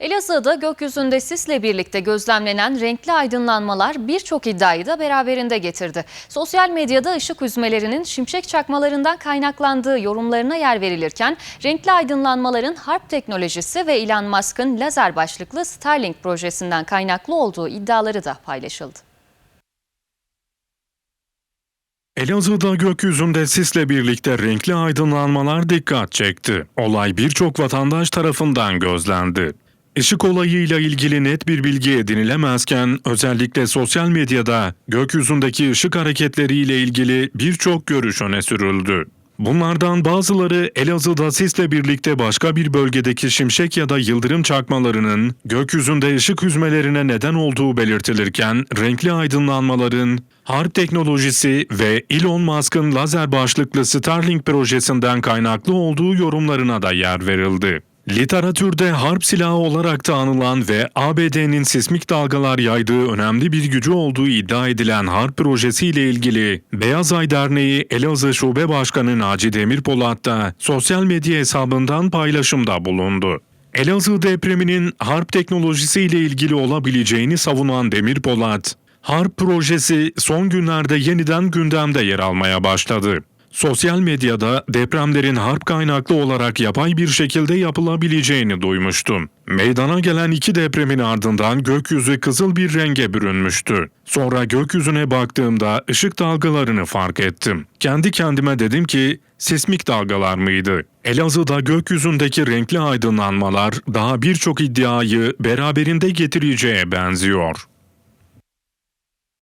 Elazığ'da gökyüzünde sisle birlikte gözlemlenen renkli aydınlanmalar birçok iddiayı da beraberinde getirdi. Sosyal medyada ışık hüzmelerinin şimşek çakmalarından kaynaklandığı yorumlarına yer verilirken renkli aydınlanmaların harp teknolojisi ve Elon Musk'ın lazer başlıklı Starlink projesinden kaynaklı olduğu iddiaları da paylaşıldı. Elazığ'da gökyüzünde sisle birlikte renkli aydınlanmalar dikkat çekti. Olay birçok vatandaş tarafından gözlendi. Işık olayıyla ilgili net bir bilgi edinilemezken özellikle sosyal medyada gökyüzündeki ışık hareketleriyle ilgili birçok görüş öne sürüldü. Bunlardan bazıları Elazığ'da sisle birlikte başka bir bölgedeki şimşek ya da yıldırım çakmalarının gökyüzünde ışık hüzmelerine neden olduğu belirtilirken renkli aydınlanmaların harp teknolojisi ve Elon Musk'ın lazer başlıklı Starlink projesinden kaynaklı olduğu yorumlarına da yer verildi. Literatürde harp silahı olarak da anılan ve ABD'nin sismik dalgalar yaydığı önemli bir gücü olduğu iddia edilen harp projesiyle ilgili Beyaz Ay Derneği Elazığ Şube Başkanı Naci Demirpolat da sosyal medya hesabından paylaşımda bulundu. Elazığ depreminin harp teknolojisiyle ilgili olabileceğini savunan Demirpolat, harp projesi son günlerde yeniden gündemde yer almaya başladı. Sosyal medyada depremlerin harp kaynaklı olarak yapay bir şekilde yapılabileceğini duymuştum. Meydana gelen iki depremin ardından gökyüzü kızıl bir renge bürünmüştü. Sonra gökyüzüne baktığımda ışık dalgalarını fark ettim. Kendi kendime dedim ki sismik dalgalar mıydı? Elazığ'da gökyüzündeki renkli aydınlanmalar daha birçok iddiayı beraberinde getireceğe benziyor.